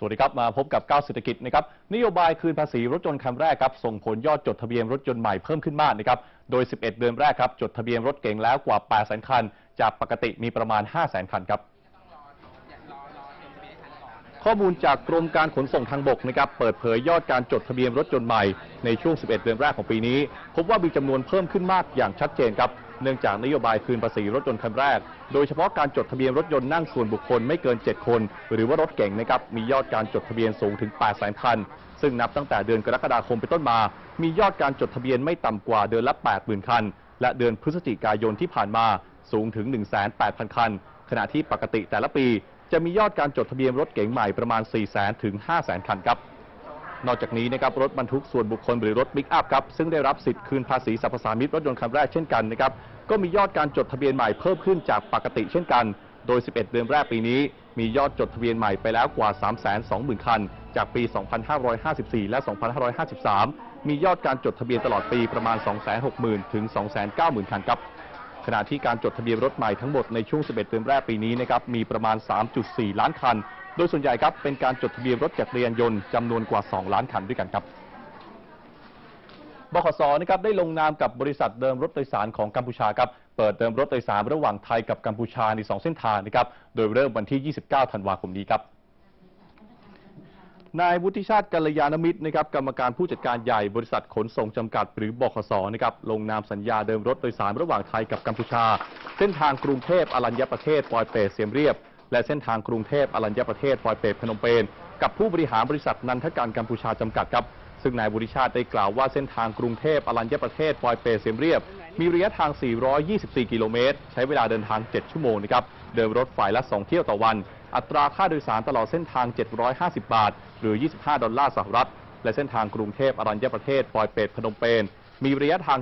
สวัสดีครับ มาพบกับก้าวเศรษฐกิจนะครับนโยบายคืนภาษีรถยนต์คันแรกครับส่งผลยอดจดทะเบียนรถยนต์ใหม่เพิ่มขึ้นมากนะครับโดย 11 เดือนแรกครับจดทะเบียนรถเก๋งแล้วกว่า 8 0 0 0 0 คัน จากปกติมีประมาณ 5 0 0 0 0 0 คันครับข้อมูลจากกรมการขนส่งทางบกนะครับเปิดเผยยอดการจดทะเบียนรถยนต์ใหม่ในช่วง 11 เดือนแรกของปีนี้ พบว่ามีจำนวนเพิ่มขึ้นมากอย่างชัดเจนครับ เนื่องจากนโยบายคืนภาษีรถยนต์คันแรก โดยเฉพาะการจดทะเบียนรถยนต์นั่งส่วนบุคคลไม่เกิน 7 คน หรือว่ารถเก่งนะครับมียอดการจดทะเบียนสูงถึง8 0 0 0 0 0คัน ซึ่งนับตั้งแต่เดือนกรกฎาคมเป็นต้นมา มียอดการจดทะเบียนไม่ต่ำกว่าเดือนละ 80,000 คัน และเดือนพฤศจิกายนที่ผ่านมาสูงถึง 1,800,000 คัน ขณะที่ปกติแต่ละปี จะมียอดการจดทะเบียนรถเก๋งใหม่ประมาณ 4 0 0 0 0 0 ถึง 5 0 0 0 0 0 คันครับ นอกจากนี้นะครับรถบรรทุกส่วนบุคคลหรือรถมิกอัพครับซึ่งได้รับสิทธิ์คืนภาษีสรรพสามิตรรถยนต์คันแรกเช่นกันนะครับก็มียอดการจดทะเบียนใหม่เพิ่มขึ้นจากปกติเช่นกัน โดย 11 เดือนแรกปีนี้ มียอดจดทะเบียนใหม่ไปแล้วกว่า 320,000 คัน จากปี 2554 และ 2553 มียอดการจดทะเบียนตลอดปีประมาณ 260,000 ถึง 290,000 คันครับขณะที่การจดทะเบียนรถใหม่ทั้งหมดในช่วง 11 เดือนแรกปีนี้นะครับมีประมาณ 3.4 ล้านคันโดยส่วนใหญ่ครับเป็นการจดทะเบียนรถจักรยานยนต์จำนวนกว่า 2 ล้านคันด้วยกันครับบขสนะครับได้ลงนามกับบริษัทเดิมรถโดยสารของกัมพูชาครับเปิดเดิมรถโดยสารระหว่างไทยกับกัมพูชาใน 2 เส้นทางนะครับโดยเริ่มวันที่ 29 ธันวาคมนี้ครับนายวุฒิชาติกัลยาณมิตรนะครับกรรมการผู้จัดการใหญ่บริษัทขนส่งจำกัด หรือบขสนะครับลงนามสัญญาเดิมรถโดยสารระหว่างไทยกับกัมพูชา เส้นทางกรุงเทพอรัญญประเทศปอยเปรตเสียมเรียบ และเส้นทางกรุงเทพอรัญญประเทศปอยเปรตพนมเปญกับผู้บริหารบริษัทนันทการกัมพูชาจำกัดครับ ซึ่งนายวุฒิชาติได้กล่าวว่าเส้นทางกรุงเทพอรัญญประเทศปอยเปรตเสียมเรียบ มีระยะทาง 424 กิโลเมตร ใช้เวลาเดินทาง 7 ชั่วโมงนะครับเดินรถฝ่ายละ 2 เที่ยวต่อวัน อัตราค่าโดยสารตลอดเส้นทาง 750 บาท หรือ 25 ดอลลาร์สหรัฐ และเส้นทางกรุงเทพอรัญญประเทศปอยเปรตพนมเปญมีระยะทาง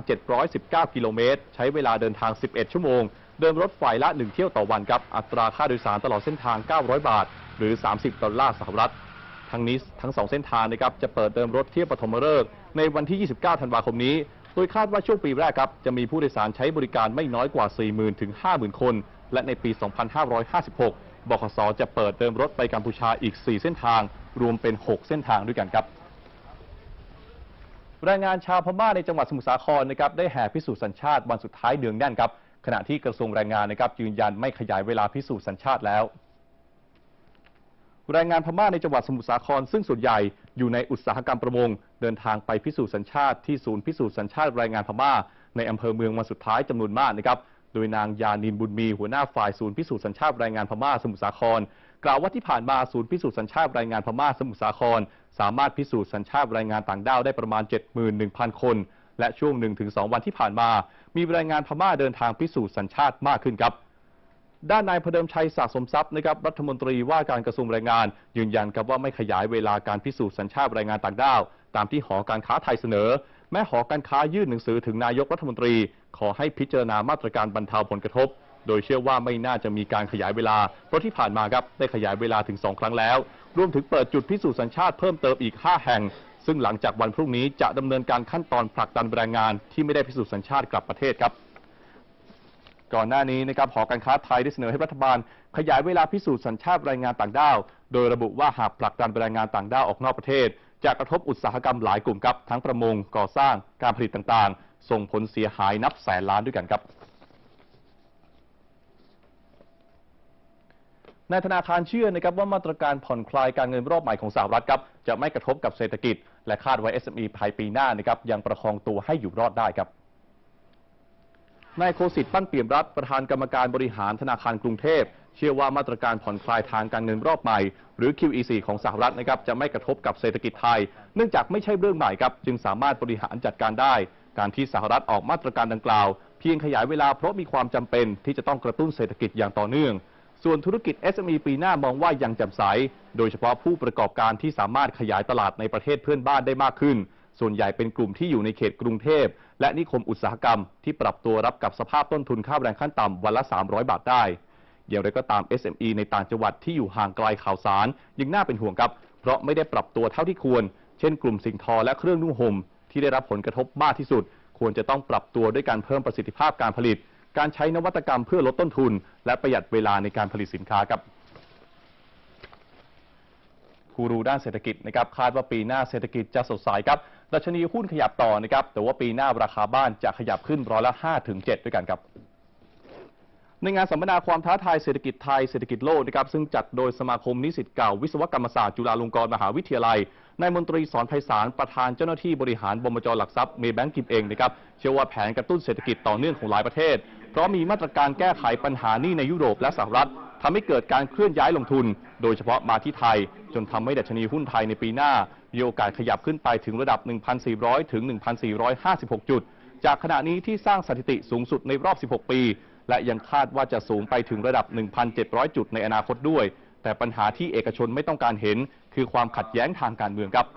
719 กิโลเมตร ใช้เวลาเดินทาง 11 ชั่วโมง เดินรถฝ่ายละ 1 เที่ยวต่อวันครับ อัตราค่าโดยสารตลอดเส้นทาง 900 บาท หรือ 30 ดอลลาร์สหรัฐ ทั้งนี้ทั้งสองเส้นทางนะครับจะเปิดเดิมรถเที่ยวปฐมฤกษ์ในวันที่ 29 ธันวาคมนี้ โดยคาดว่าช่วงปีแรกครับจะมีผู้โดยสารใช้บริการไม่น้อยกว่า 40,000 ถึง 50,000 คน และในปี 2556 บขส จะเปิดเดิมรถไปกัมพูชาอีก 4 เส้นทาง รวมเป็น 6 เส้นทางด้วยกันครับแรงงานชาวพม่าในจังหวัดสมุทรสาครนะครับได้แห่พิสูจน์สัญชาติวันสุดท้ายเดือนแน่นครับ ขณะที่กระทรวงแรงงานนะครับยืนยันไม่ขยายเวลาพิสูจน์สัญชาติแล้วแรงงานพม่าในจังหวัดสมุทรสาครซึ่งส่วนใหญ่อยู่ในอุตสาหกรรมประมง เดินทางไปพิสูจน์สัญชาติที่ศูนย์พิสูจน์สัญชาติแรงงานพม่า ในอำเภอเมืองวันสุดท้ายจำนวนมากนะครับโดยนางยานินบุญมีหัวหน้าฝ่ายศูนย์พิสูจน์สัญชาติแรงงานพม่าสมุทรสาคร กล่าวว่าที่ผ่านมาศูนย์พิสูจน์สัญชาติแรงงานพม่าสมุทรสาคร สามารถพิสูจน์สัญชาติแรงงานต่างด้าวได้ประมาณ 71,000 คน และช่วง 1-2 วันที่ผ่านมา มีแรงงานพม่าเดินทางพิสูจน์สัญชาติมากขึ้นครับด้านนายพเดิมชัยสะสมทรัพย์นะครับรัฐมนตรีว่าการกระทรวงแรงงาน ยืนยันครับว่าไม่ขยายเวลาการพิสูจน์สัญชาติแรงงานต่างด้าว ตามที่หอการค้าไทยเสนอ แม้หอการค้ายื่นหนังสือถึงนายกรัฐมนตรี ขอให้พิจารณามาตรการบรรเทาผลกระทบ โดยเชื่อว่าไม่น่าจะมีการขยายเวลา เพราะที่ผ่านมาครับได้ขยายเวลาถึง 2 ครั้งแล้ว รวมถึงเปิดจุดพิสูจน์สัญชาติเพิ่มเติมอีก 5 แห่ง ซึ่งหลังจากวันพรุ่งนี้จะดำเนินการขั้นตอนผลักดันแรงงานที่ไม่ได้พิสูจน์สัญชาติกลับประเทศครับ ก่อนหน้านี้นะครับหอการค้าไทยได้เสนอให้รัฐบาล ขยายเวลาพิสูจน์สัญชาติแรงงานต่างด้าว โดยระบุว่าหากผลักดันแรงงานต่างด้าวออกนอกประเทศ จะกระทบอุตสาหกรรมหลายกลุ่มครับทั้งประมงก่อสร้างการผลิตต่างๆ ส่งผลเสียหายนับแสนล้านด้วยกันครับ ในธนาคารเชื่อนะครับว่ามาตรการผ่อนคลายการเงินรอบใหม่ของสหรัฐครับจะไม่กระทบกับเศรษฐกิจ และคาดไว้ SME ภายปีหน้านะครับยังประคองตัวให้อยู่รอดได้ครับนายโคสิตปั้นเปี่ยมรัฐประธานกรรมการบริหารธนาคารกรุงเทพ เชื่อว่ามาตรการผ่อนคลายทางการเงินรอบใหม่ หรือ QE4 ของสหรัฐนะครับจะไม่กระทบกับเศรษฐกิจไทย เนื่องจากไม่ใช่เรื่องใหม่ครับจึงสามารถบริหารจัดการได้ การที่สหรัฐออกมาตรการดังกล่าว เพียงขยายเวลาเพราะมีความจำเป็นที่จะต้องกระตุ้นเศรษฐกิจอย่างต่อเนื่อง ส่วนธุรกิจ SME ปีหน้ามองว่ายังแจ่มใส โดยเฉพาะผู้ประกอบการที่สามารถขยายตลาดในประเทศเพื่อนบ้านได้มากขึ้น ส่วนใหญ่เป็นกลุ่มที่อยู่ในเขตกรุงเทพ และนิคมอุตสาหกรรม ที่ปรับตัวรับกับสภาพต้นทุนค่าแรงขั้นต่ำวันละ 300 บาทได้อย่างไรก็ตาม SME ในต่างจังหวัดที่อยู่ห่างไกลข่าวสาร ยังน่าเป็นห่วงครับ เพราะไม่ได้ปรับตัวเท่าที่ควร เช่นกลุ่มสิ่งทอและเครื่องนุ่งห่มที่ได้รับผลกระทบมากที่สุด ควรจะต้องปรับตัวด้วยการเพิ่มประสิทธิภาพการผลิต การใช้นวัตกรรมเพื่อลดต้นทุน และประหยัดเวลาในการผลิตสินค้าครับกูรูด้านเศรษฐกิจนะครับคาดว่าปีหน้าเศรษฐกิจจะสดใสครับดัชนีหุ้นขยับต่อนะครับแต่ว่าปีหน้าราคาบ้านจะขยับขึ้นร้อยละ5ถึง7ด้วยกันครับในงานสัมมนาความท้าทายเศรษฐกิจไทยเศรษฐกิจโลกนะครับซึ่งจัดโดยสมาคมนิสิตเก่าวิศวกรรมศาสตร์จุฬาลงกรณ์มหาวิทยาลัย นายมนตรีสอนไพศาลประธานเจ้าหน้าที่บริหารบมจหลักทรัพย์เมย์แบงก์กิมเองนะครับเชื่อว่าแผนกระตุ้นเศรษฐกิจต่อเนื่องของหลายประเทศ เพราะมีมาตรการแก้ไขปัญหานี้ในยุโรปและสหรัฐทำให้เกิดการเคลื่อนย้ายลงทุน โดยเฉพาะมาที่ไทย จนทำให้ดัชนีหุ้นไทยในปีหน้า มีโอกาสขยับขึ้นไปถึงระดับ 1,400 ถึง 1,456 จุด จากขณะนี้ที่สร้างสถิติสูงสุดในรอบ 16 ปี และยังคาดว่าจะสูงไปถึงระดับ 1,700 จุดในอนาคตด้วย แต่ปัญหาที่เอกชนไม่ต้องการเห็น คือความขัดแย้งทางการเมืองครับ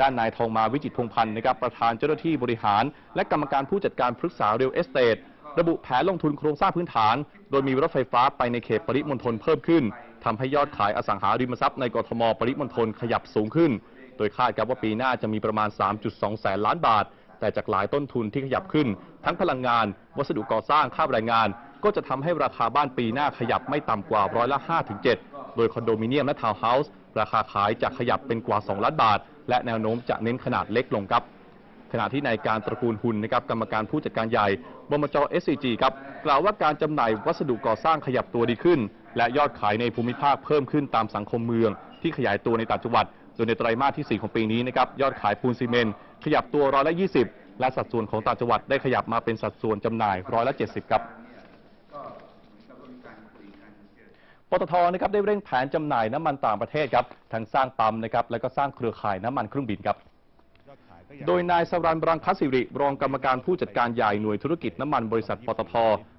ด้านนายทองมาวิจิตพงพันธ์นะครับประธานเจ้าหน้าที่บริหาร และกรรมการผู้จัดการปรึกษาเรียลเอสเตทระบุแผนลงทุนโครงสร้างพื้นฐาน โดยมีรถไฟฟ้าไปในเขตปริมณฑลเพิ่มขึ้นทำให้ยอดขายอสังหาริมทรัพย์ในกรทมปริมณฑลขยับสูงขึ้น โดยคาดครับว่าปีหน้าจะมีประมาณ 3.2 แสนล้านบาท แต่จากหลายต้นทุนที่ขยับขึ้น ทั้งพลังงาน วัสดุก่อสร้างค่าแรงงาน ก็จะทำให้ราคาบ้านปีหน้าขยับไม่ต่ำกว่าร้อยละ5-7 โดยคอนโดมิเนียมและทาวน์เฮาส์ราคาขายจะขยับเป็นกว่า 2 ล้านบาท และแนวโน้มจะเน้นขนาดเล็กลงครับ ขณะที่ในการตระกูลหุ่นนะครับกรรมการผู้จัดการใหญ่บมจ SCG ครับกล่าวว่าการจำหน่ายวัสดุก่อสร้างขยับตัวดีขึ้น และยอดขายในภูมิภาคเพิ่มขึ้นตามสังคมเมือง ที่ขยายตัวในต่างจังหวัดโดยในไตรมาสที่ 4 ของปีนี้นะครับยอดขายปูนซีเมนต์ขยับตัวร้อยละ 20 และสัดส่วนของต่างจังหวัดได้ขยับมาเป็นสัดส่วนจำหน่ายร้อยละ 70 ครับ ปตทนะครับได้เร่งแผนจำหน่ายน้ำมันต่างประเทศครับทั้งสร้างปั๊มนะครับและก็สร้างเครือข่ายน้ำมันเครื่องบินครับโดยนายสรันบรังคัสสิริรองกรรมการผู้จัดการใหญ่หน่วยธุรกิจน้ำมันบริษัทปตท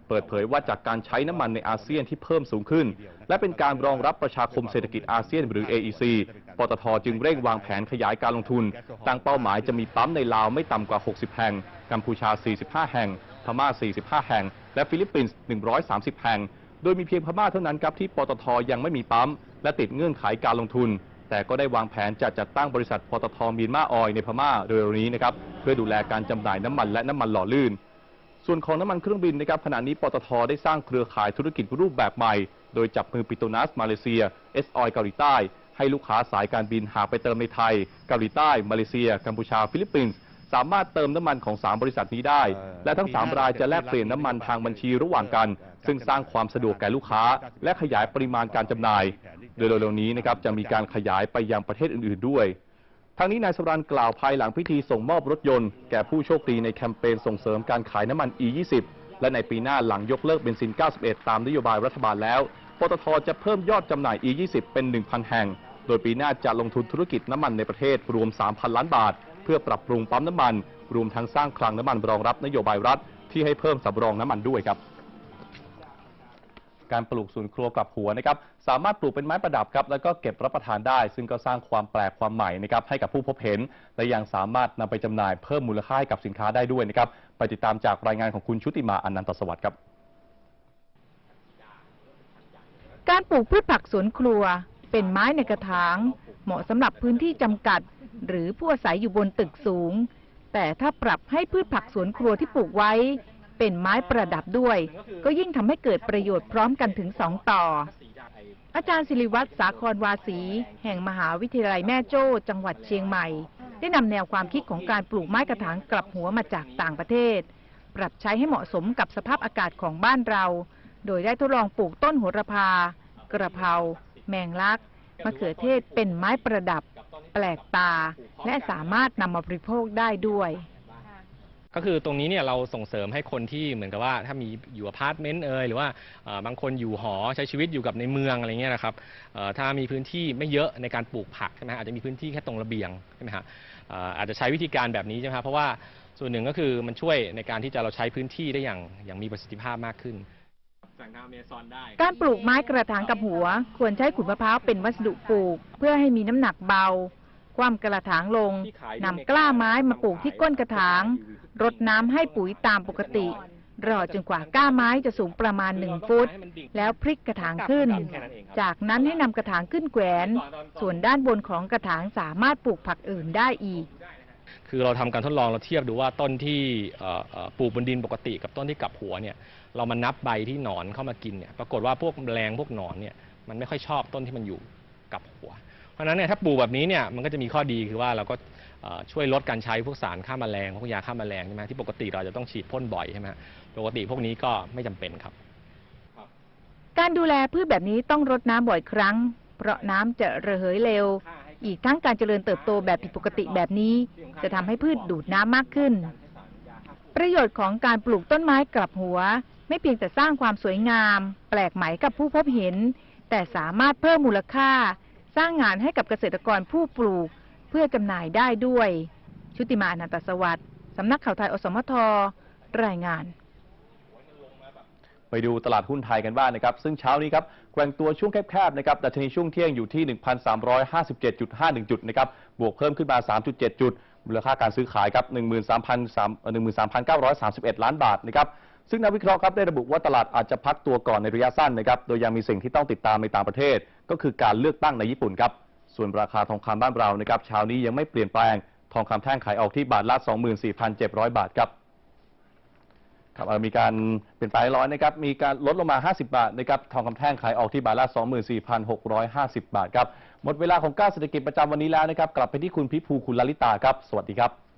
เปิดเผยว่าจากการใช้น้ำมันในอาเซียนที่เพิ่มสูงขึ้น และเป็นการรองรับประชาคมเศรษฐกิจอาเซียนหรือ AEC ปตทจึงเร่งวางแผนขยายการลงทุน ตั้งเป้าหมายจะมีปั๊มในลาวไม่ต่ำกว่า 60 แห่ง กัมพูชา 45 แห่ง พม่า 45 แห่ง และฟิลิปปินส์ 130 แห่ง โดยมีเพียงพม่าเท่านั้นครับที่ปตทยังไม่มีปั๊ม และติดเงื่อนไขการลงทุน แต่ก็ได้วางแผนจะจัดตั้งบริษัทปตทมีนมาออยในพม่าเร็วๆนี้นะครับเพื่อดูแลการจำหน่ายน้ำมันและน้ำมันหล่อลื่น ส่วนของน้ำมันเครื่องบินนะครับขณะนี้ปตทได้สร้างเครือข่ายธุรกิจรูปแบบใหม่ โดยจับมือปิโตนัสมาเลเซียเอสออยเกาหลีใต้ ให้ลูกค้าสายการบินหากไปเติมในไทยเกาหลีใต้มาเลเซีย กัมพูชา ฟิลิปปินส์สามารถเติมน้ำมันของ 3 บริษัทนี้ได้ และทั้ง 3 รายจะแลกเปลี่ยนน้ำมันทางบัญชีระหว่างกัน ซึ่งสร้างความสะดวกแก่ลูกค้า และขยายปริมาณการจำหน่ายโดยเร็วๆนี้นะครับจะมีการขยายไปยังประเทศอื่น ๆด้วยทางนี้นายสรันกล่าวภายหลังพิธีส่งมอบรถยนต์ แก่ผู้โชคดีในแคมเปญส่งเสริมการขายน้ำมัน E20 และในปีหน้าหลังยกเลิกเบนซิน 91 ตามนโยบายรัฐบาลแล้ว ปตทจะเพิ่มยอดจำหน่าย E20 เป็น 1,000 แห่ง โดยปีหน้าจะลงทุนธุรกิจน้ำมันในประเทศรวม 3,000 ล้านบาท เพื่อปรับปรุงปั๊มน้ำมัน รวมทั้งสร้างคลังน้ำมันรองรับนโยบายรัฐที่ให้เพิ่มสำรองน้ำมันด้วยครับ การปลูกสวนครัวกลับหัวนะครับสามารถปลูกเป็นไม้ประดับครับแล้วก็เก็บรับประทานได้ ซึ่งก็สร้างความแปลกความใหม่นะครับให้กับผู้พบเห็น และยังสามารถนำไปจำหน่ายเพิ่มมูลค่าให้กับสินค้าได้ด้วยนะครับไปติดตามจากรายงานของคุณชุติมาอนันตสวัสดิ์ครับ การปลูกพืชผักสวนครัว เป็นไม้ในกระถางเหมาะสำหรับพื้นที่จำกัด หรือผู้อาศัยอยู่บนตึกสูง แต่ถ้าปรับให้พืชผักสวนครัวที่ปลูกไว้ เป็นไม้ประดับด้วย ก็ยิ่งทำให้เกิดประโยชน์พร้อมกันถึงสองต่อ อาจารย์ศิริวัตรสาครวาสี แห่งมหาวิทยาลัยแม่โจ้ จังหวัดเชียงใหม่ ได้นำแนวความคิดของการปลูกไม้กระถางกลับหัวมาจากต่างประเทศ ปรับใช้ให้เหมาะสมกับสภาพอากาศของบ้านเรา โดยได้ทดลองปลูกต้นโหระพา กระเพรา แมงลักมะเขือเทศเป็นไม้ประดับ แปลกตา และสามารถนำมาบริโภคได้ด้วย ก็คือตรงนี้เนี่ยเราส่งเสริมให้คนที่เหมือนกับว่าถ้ามีอยู่อพาร์ตเมนต์เอยหรือว่าเอ่อบางคนอยู่หอใช้ชีวิตอยู่กับในเมืองอะไรเงี้ยนะครับเอ่อถ้ามีพื้นที่ไม่เยอะในการปลูกผักใช่ไหมฮะอาจจะมีพื้นที่แค่ตรงระเบียงใช่ไหมฮะเอ่ออาจจะใช้วิธีการแบบนี้ใช่ไหมครับเพราะว่าส่วนหนึ่งก็คือมันช่วยในการที่จะเราใช้พื้นที่ได้อย่างอย่างมีประสิทธิภาพมากขึ้นสั่งทางอเมซอนได้การปลูกไม้กระถางกับหัว ควรใช้ขุนมะพร้าวเป็นวัสดุปลูก เพื่อให้มีน้ำหนักเบา คว่ำกระถางลงนำกล้าไม้มาปลูกที่ก้นกระถาง รดน้ำให้ปุ๋ยตามปกติ รอจนกว่าก้าไม้จะสูงประมาณหนึ่งฟุต แล้วพลิกกระถางขึ้น จากนั้นให้นำกระถางขึ้นแขวน ส่วนด้านบนของกระถางสามารถปลูกผักอื่นได้อีกคือเราทำการทดลองเราเทียบดูว่าต้นที่ปลูกบนดินปกติ กับต้นที่กลับหัวเนี่ยเรามานับใบที่หนอนเข้ามากินเนี่ยปรากฏว่าพวกแมลงพวกหนอนเนี่ยมันไม่ค่อยชอบต้นที่มันอยู่กับหัว ราะฉะนั้นเนี่ยถ้าปลูกแบบนี้เนี่ยมันก็จะมีข้อดีคือว่าเราก็เอ่อช่วยลดการใช้พวกสารฆ่าแมลงพวกยาฆ่าแมลงใช่ไหมที่ปกติเราจะต้องฉีดพ่นบ่อยใช่ไหมปกติพวกนี้ก็ไม่จำเป็นครับ การดูแลพืชแบบนี้ต้องรดน้ำบ่อยครั้ง เพราะน้ำจะระเหยเร็ว อีกทั้งการเจริญเติบโตแบบผิดปกติแบบนี้ จะทำให้พืชดูดน้ำมากขึ้น ประโยชน์ของการปลูกต้นไม้กลับหัว ไม่เพียงแต่สร้างความสวยงาม แปลกใหม่กับผู้พบเห็น แต่สามารถเพิ่มมูลค่า สร้างงานให้กับเกษตรกรผู้ปลูกเพื่อจำหน่ายได้ด้วย ชุติมาอนันตสวัสดิ์สำนักข่าวไทยอสมท รายงาน ไปดูตลาดหุ้นไทยกันบ้างนะครับ ซึ่งเช้านี้ครับแกว่งตัวช่วงแคบๆนะครับดัชนีช่วงเที่ยงอยู่ที่ 1,357.51 จุดนะครับบวกเพิ่มขึ้นมา 3.7 จุด มูลค่าการซื้อขายครับ 13,931 ล้านบาทนะครับ ซึ่งนักวิเคราะห์ครับได้ระบุว่าตลาดอาจจะพักตัวก่อนในระยะสั้นนะครับโดยยังมีสิ่งที่ต้องติดตามในต่างประเทศ ก็คือการเลือกตั้งในญี่ปุ่นครับส่วนราคาทองคำบ้านเรานะครับเช้านี้ยังไม่เปลี่ยนแปลงทองคำแท่งขายออกที่บาทละ 24,700 บาทครับครับมีการเปลี่ยนแปลงเล็กน้อยนะครับ มีการลดลงมา 50 บาทนะครับทองคำแท่งขายออกที่บาทละ 24,650 บาทครับ หมดเวลาของก้าเศรษฐกิจประจำวันนี้แล้วนะครับ กลับไปที่คุณพิภูคุณลลิตาครับ สวัสดีครับ